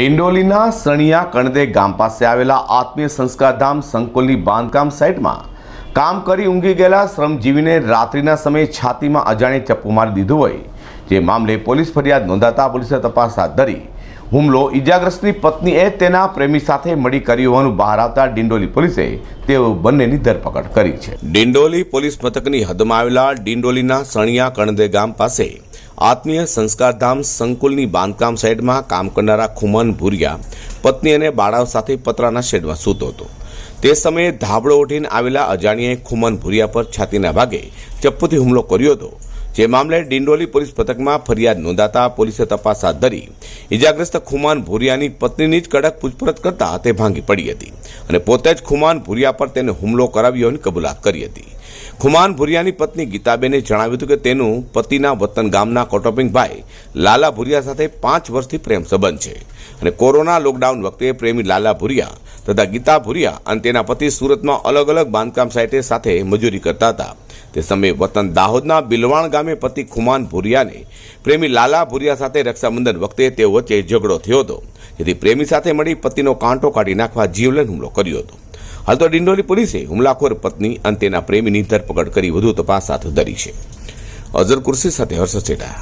ડિંડોલીના સણિયા કણદે ગામ પાસે આવેલા આત્મીય સંસ્કારધામ સંકુલની બાંધકામ સાઇટમાં કામ કરી ઊંઘી ગયેલા શ્રમજીવીને રાત્રિના સમયે છાતીમાં અજાણે ચપ્પુ મારી દીધું હોય. જે મામલે પોલીસ ફરિયાદ નોંધાતા પોલીસે તપાસ હાથ ધરી. હુમલો ઈજાગ્રસ્તની પત્નીએ તેના પ્રેમી સાથે મળી કર્યું હોવાનું બહાર આવતા ડિંડોલી પોલીસે તેઓ બંનેની ધરપકડ કરી છે. ડિંડોલી પોલીસ મથકની હદમાં આવેલા ડિંડોલીના સણિયા કણદે ગામ પાસે આત્મીય સંસ્કારધામ સંકુલની બાંધકામ સાઇડમાં કામ કરનારા ખુમન ભુરિયા પત્ની અને બાળાઓ સાથે પતરાના શેડમાં સૂતો હતો. તે સમયે ધાબળો ઉઠીને આવેલા અજાણ્યાએ ખુમન ભુરિયા પર છાતીના ભાગે ચપ્પુથી હુમલો કર્યો હતો. જે મામલે ડિંડોલી પોલીસ પથકમાં ફરિયાદ નોંધાતા પોલીસે તપાસ હાથ ધરી. ઇજાગ્રસ્ત ખુમાન ભુરિયાની પત્નીની જ કડક પૂછપરછ કરતા તે ભાંગી પડી હતી અને પોતે જ ખુમાન ભુરિયા પર તેને હુમલો કરાવ્યો હોવાની કબૂલાત કરી હતી. ખુમાન ભુરિયાની પત્ની ગીતાબેને જણાવ્યું હતું કે તેનું પતિના વતન ગામના કોટોપિંગભાઈ લાલા ભુરિયા સાથે પાંચ વર્ષથી પ્રેમ સંબંધ છે અને કોરોના લોકડાઉન વખતે પ્રેમી લાલા ભુરિયા તથા ગીતા ભુરિયા અને તેના પતિ સુરતમાં અલગ અલગ બાંધકામ સાઇટે સાથે મજૂરી કરતા હતા. તે સમયે વતન દાહોદના બિલવાણ ગામે પતિ ખુમાન ભુરિયાને પ્રેમી લાલા ભુરિયા સાથે રક્ષાબંધન વખતે તેઓ વચ્ચે ઝઘડો થયો હતો. જેથી પ્રેમી સાથે મળી પતિનો કાંટો કાઢી નાખવા જીવલેણ હુમલો કર્યો હતો. હાલ તો ડિંડોલી પોલીસે હુમલાખોર પત્ની અને તેના પ્રેમીની ધરપકડ કરી વધુ તપાસ હાથ ધરી છે. અઝર કુર્સી સાથે હર્ષ સેઠા